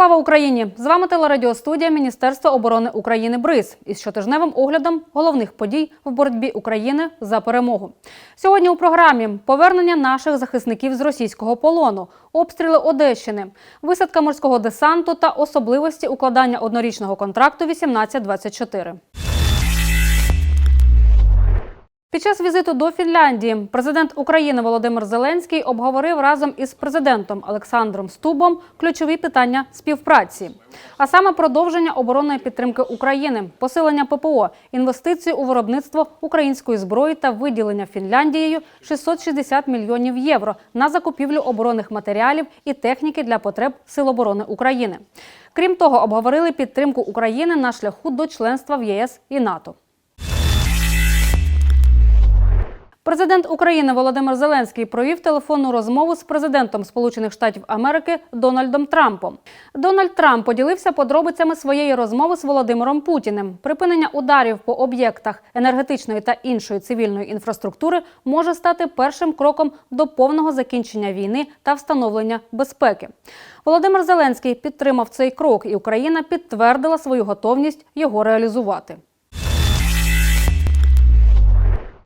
Слава Україні! З вами телерадіостудія Міністерства оборони України БРИЗ із щотижневим оглядом головних подій в боротьбі України за перемогу. Сьогодні у програмі повернення наших захисників з російського полону, обстріли Одещини, висадка морського десанту та особливості укладання однорічного контракту 1824. Під час візиту до Фінляндії президент України Володимир Зеленський обговорив разом із президентом Олександром Стубом ключові питання співпраці, а саме продовження оборонної підтримки України, посилення ППО, інвестиції у виробництво української зброї та виділення Фінляндією 660 мільйонів євро на закупівлю оборонних матеріалів і техніки для потреб Сил оборони України. Крім того, обговорили підтримку України на шляху до членства в ЄС і НАТО. Президент України Володимир Зеленський провів телефонну розмову з президентом Сполучених Штатів Америки Дональдом Трампом. Дональд Трамп поділився подробицями своєї розмови з Володимиром Путіним. Припинення ударів по об'єктах енергетичної та іншої цивільної інфраструктури може стати першим кроком до повного закінчення війни та встановлення безпеки. Володимир Зеленський підтримав цей крок, і Україна підтвердила свою готовність його реалізувати.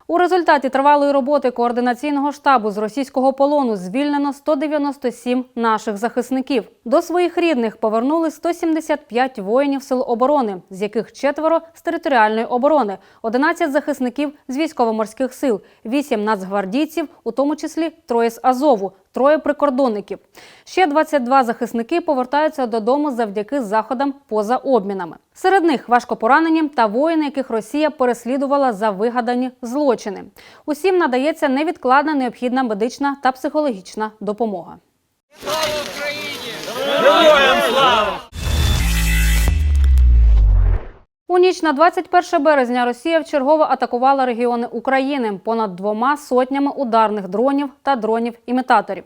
У результаті тривалої роботи координаційного штабу з російського полону звільнено 197 наших захисників. До своїх рідних повернули 175 воїнів сил оборони, з яких четверо з територіальної оборони, 11 захисників з військово-морських сил, 8 нацгвардійців, у тому числі троє з Азову, троє прикордонників. Ще 22 захисники повертаються додому завдяки заходам поза обмінами. Серед них важко поранені та воїни, яких Росія переслідувала за вигадані злочини. Усім надається невідкладна необхідна медична та психологічна допомога. У ніч на 21 березня Росія вчергово атакувала регіони України понад двома сотнями ударних дронів та дронів-імітаторів.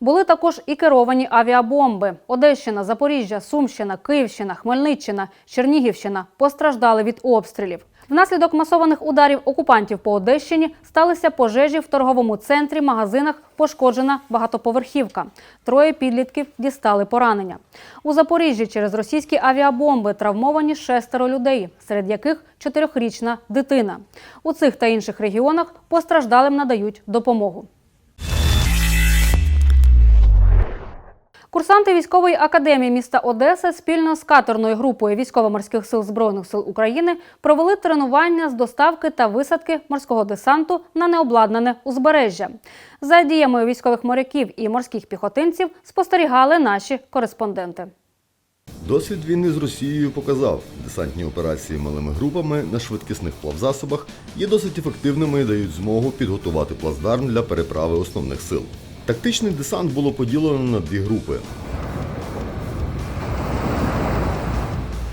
Були також і керовані авіабомби. Одещина, Запоріжжя, Сумщина, Київщина, Хмельниччина, Чернігівщина постраждали від обстрілів. Внаслідок масованих ударів окупантів по Одещині сталися пожежі в торговому центрі, магазинах, пошкоджена багатоповерхівка. Троє підлітків дістали поранення. У Запоріжжі через російські авіабомби травмовані шестеро людей, серед яких чотирьохрічна дитина. У цих та інших регіонах постраждалим надають допомогу. Курсанти військової академії міста Одеса спільно з каторною групою військово-морських сил збройних сил України провели тренування з доставки та висадки морського десанту на необладнане узбережжя. За діями військових моряків і морських піхотинців спостерігали наші кореспонденти. Досвід війни з Росією показав, десантні операції малими групами на швидкісних плавзасобах є досить ефективними і дають змогу підготувати плацдарм для переправи основних сил. Тактичний десант було поділено на дві групи.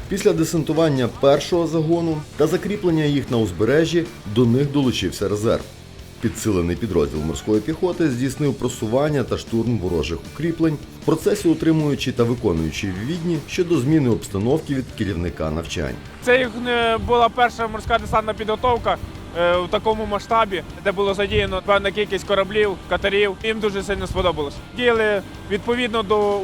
Після десантування першого загону та закріплення їх на узбережжі до них долучився резерв. Підсилений підрозділ морської піхоти здійснив просування та штурм ворожих укріплень, в процесі утримуючи та виконуючи відні щодо зміни обстановки від керівника навчань. Це їх е, була перша морська десантна підготовка в такому масштабі, де було задіяно певна кількість кораблів, катерів. Їм дуже сильно сподобалось. Діяли відповідно до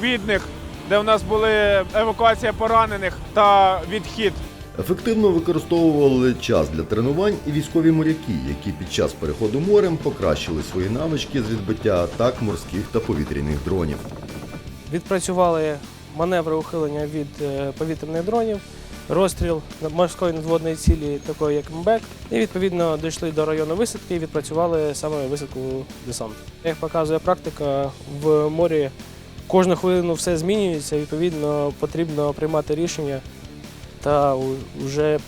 відних, де в нас були евакуація поранених та відхід. Ефективно використовували час для тренувань і військові моряки, які під час переходу морем покращили свої навички з відбиття атак морських та повітряних дронів. Відпрацювали маневри ухилення від е, повітряних дронів, розстріл морської надводної цілі, такої як МБЕК, і відповідно дійшли до району висадки і відпрацювали саме висадку десанту. Як показує практика, в морі кожну хвилину все змінюється, відповідно потрібно приймати рішення та вже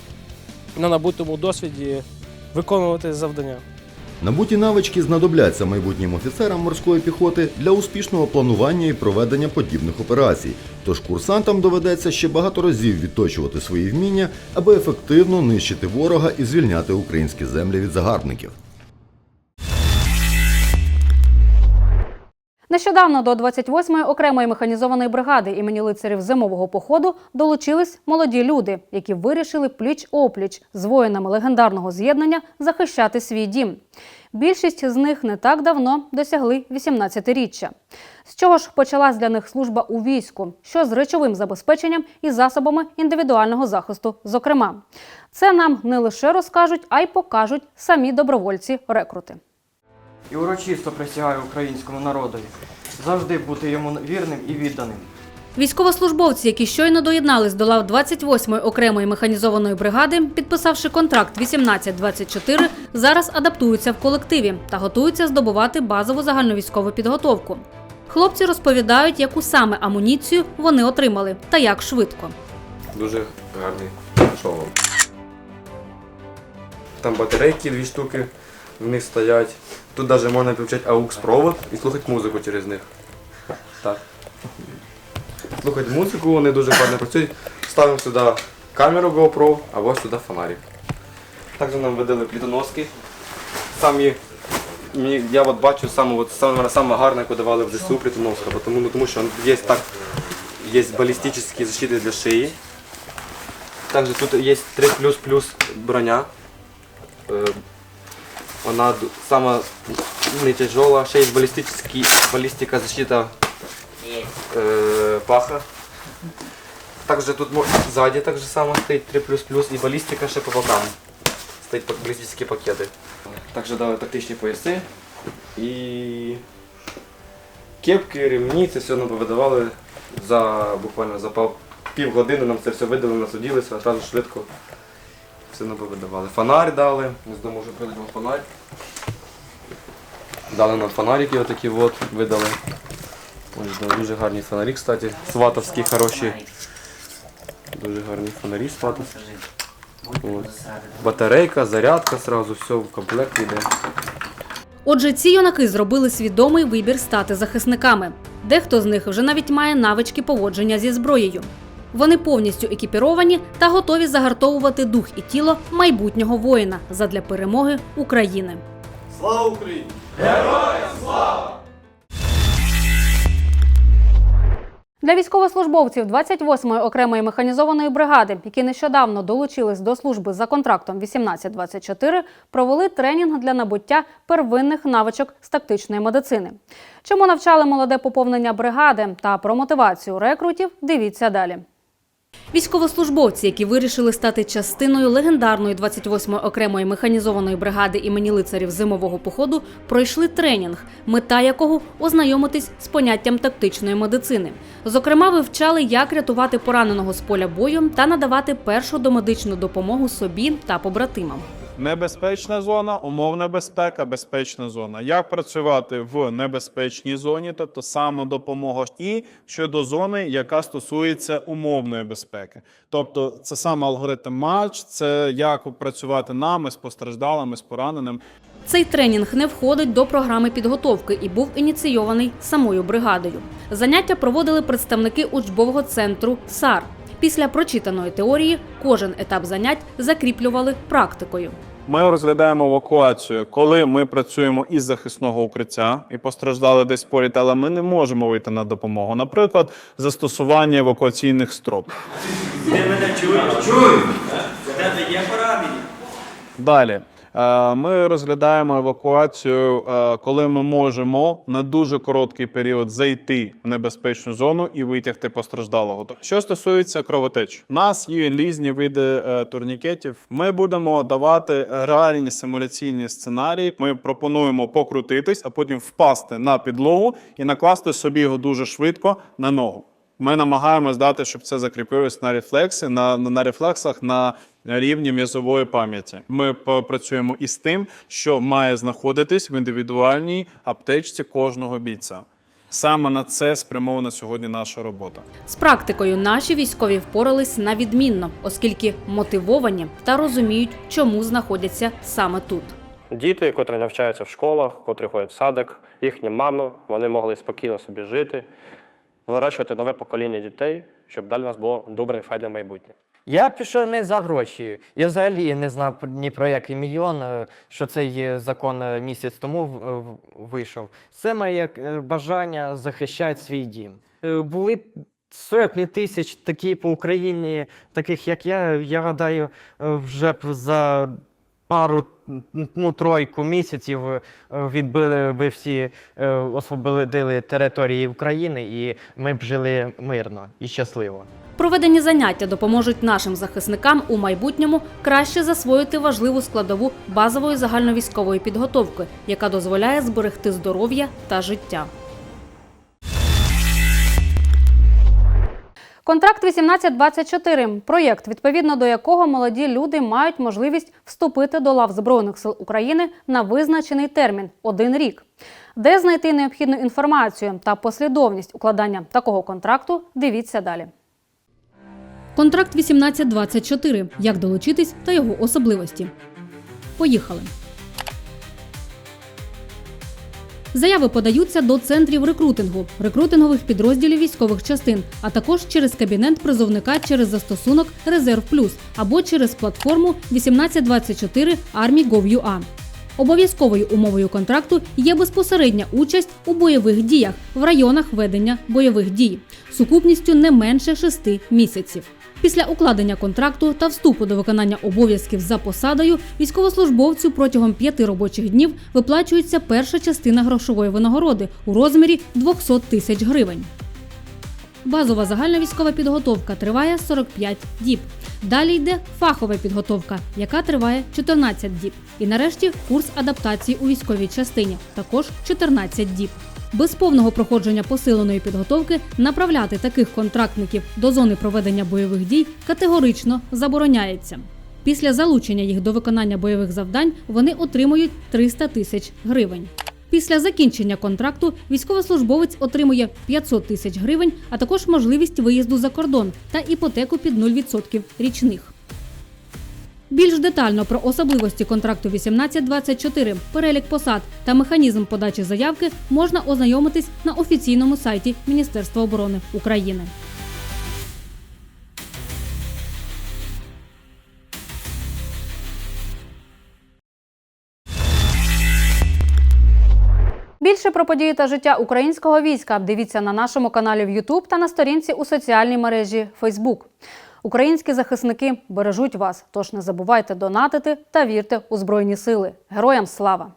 на набутому досвіді виконувати завдання. Набуті навички знадобляться майбутнім офіцерам морської піхоти для успішного планування і проведення подібних операцій. Тож курсантам доведеться ще багато разів відточувати свої вміння, аби ефективно нищити ворога і звільняти українські землі від загарбників. Нещодавно до 28-ї окремої механізованої бригади імені лицарів зимового походу долучились молоді люди, які вирішили пліч-опліч з воїнами легендарного з'єднання захищати свій дім. Більшість з них не так давно досягли 18-річчя. З чого ж почалась для них служба у війську? Що з речовим забезпеченням і засобами індивідуального захисту, зокрема, це нам не лише розкажуть, а й покажуть самі добровольці-рекрути. І урочисто присягаю українському народові завжди бути йому вірним і відданим. Військовослужбовці, які щойно доєднались до лав 28-ї окремої механізованої бригади, підписавши контракт 18-24, зараз адаптуються в колективі та готуються здобувати базову загальновійськову підготовку. Хлопці розповідають, яку саме амуніцію вони отримали та як швидко. Дуже гарний шолом. Там батарейки дві штуки в них стоять. Тут навіть можна включати AUX провод і слухати музику через них. Так. Слухати музику, вони дуже гарно працюють. Ставимо сюди камеру GoPro або сюди фонарик. Також нам видали плітоноски. Самі, я от бачу саме, от, саме, саме гарне, яку давали в ЗСУ плітоноска, тому, ну, тому що є так, є балістичні защити для шиї. Также тут есть 3 плюс плюс броня. Э, Она д- самая не тяжелая. Ще есть баллистический, баллистика защита э, паха. Также тут мо- сзади так же само стоит 3 плюс плюс и баллистика ще по бокам. Стоит пак- баллистические пакеты. Также дали тактичні пояси і кепки, ремні, це все нам повидавали за буквально за пав- півгодини нам це все видали, насудилися, одразу швидко все повидавали. Фонарь дали, не знаю, може прийдемо фонарь. Дали нам фонарики отакі от, видали. Ось дуже гарні фонарі, кстати. Сватовські хороші. Дуже гарні фонарі сватовські. От. Батарейка, зарядка сразу, все в комплекті йде. Отже, ці юнаки зробили свідомий вибір стати захисниками. Дехто з них вже навіть має навички поводження зі зброєю. Вони повністю екіпіровані та готові загартовувати дух і тіло майбутнього воїна задля перемоги України. Слава Україні! Герої! Для військовослужбовців 28-ї окремої механізованої бригади, які нещодавно долучились до служби за контрактом 1824, провели тренінг для набуття первинних навичок з тактичної медицини. Чому навчали молоде поповнення бригади та про мотивацію рекрутів, дивіться далі. Військовослужбовці, які вирішили стати частиною легендарної 28-ї окремої механізованої бригади імені лицарів зимового походу, пройшли тренінг, мета якого ознайомитись з поняттям тактичної медицини. Зокрема, вивчали, як рятувати пораненого з поля бою та надавати першу домедичну допомогу собі та побратимам. Небезпечна зона, умовна безпека, безпечна зона. Як працювати в небезпечній зоні, тобто самодопомога, і щодо зони, яка стосується умовної безпеки. Тобто це саме алгоритм матч, це як працювати нами з постраждалими, з пораненим. Цей тренінг не входить до програми підготовки і був ініційований самою бригадою. Заняття проводили представники учбового центру САР. Після прочитаної теорії кожен етап занять закріплювали практикою. Ми розглядаємо евакуацію, коли ми працюємо із захисного укриття і постраждали десь поряд, але ми не можемо вийти на допомогу. Наприклад, застосування евакуаційних строп. Далі. Е, Ми розглядаємо евакуацію, е, коли ми можемо на дуже короткий період зайти в небезпечну зону і витягти постраждалого. Що стосується кровотеч, у нас є різні види е, турнікетів. Ми будемо давати реальні симуляційні сценарії. Ми пропонуємо покрутитись, а потім впасти на підлогу і накласти собі його дуже швидко на ногу. Ми намагаємось дати, щоб це закріпилось на рефлексі, на, на рефлексах на рівні м'язової пам'яті. Ми попрацюємо із тим, що має знаходитись в індивідуальній аптечці кожного бійця. Саме на це спрямована сьогодні наша робота. З практикою наші військові впорались на відмінно, оскільки мотивовані та розуміють, чому знаходяться саме тут. Діти, котрі навчаються в школах, котрі ходять в садик, їхні мами, вони могли спокійно собі жити, вирощувати нове покоління дітей, щоб далі у нас було добре і файне майбутнє. Я пішов не за гроші. Я взагалі не знав ні про який мільйон, е, що цей закон е, місяць тому в- вийшов. Це моє е, бажання захищати свій дім. Е, Були сотні тисяч такі по Україні, таких як я. Я гадаю, е, вже за пару ну, тройку місяців е, відбили би всі е, освободили території України, і ми б жили мирно і щасливо. Проведені заняття допоможуть нашим захисникам у майбутньому краще засвоїти важливу складову базової загальновійськової підготовки, яка дозволяє зберегти здоров'я та життя. Контракт 1824 – проєкт, відповідно до якого молоді люди мають можливість вступити до лав Збройних сил України на визначений термін один рік. Де знайти необхідну інформацію та послідовність укладання такого контракту, дивіться далі. Контракт 1824. Як долучитись та його особливості. Поїхали. Заяви подаються до центрів рекрутингу, рекрутингових підрозділів військових частин, а також через кабінет призовника через застосунок Резерв Плюс або через платформу 1824 Army.gov.ua. Обов'язковою умовою контракту є безпосередня участь у бойових діях в районах ведення бойових дій сукупністю не менше шести місяців. Після укладення контракту та вступу до виконання обов'язків за посадою військовослужбовцю протягом п'яти робочих днів виплачується перша частина грошової винагороди у розмірі 200 тисяч гривень. Базова загальна військова підготовка триває 45 діб. Далі йде фахова підготовка, яка триває 14 діб. І нарешті курс адаптації у військовій частині також 14 діб. Без повного проходження посиленої підготовки направляти таких контрактників до зони проведення бойових дій категорично забороняється. Після залучення їх до виконання бойових завдань вони отримують 300 тисяч гривень. Після закінчення контракту військовослужбовець отримує 500 тисяч гривень, а також можливість виїзду за кордон та іпотеку під 0% річних. Більш детально про особливості контракту 1824, перелік посад та механізм подачі заявки можна ознайомитись на офіційному сайті Міністерства оборони України. Більше про події та життя українського війська дивіться на нашому каналі в YouTube та на сторінці у соціальній мережі Facebook. Українські захисники бережуть вас, тож не забувайте донатити та вірте у Збройні Сили. Героям слава!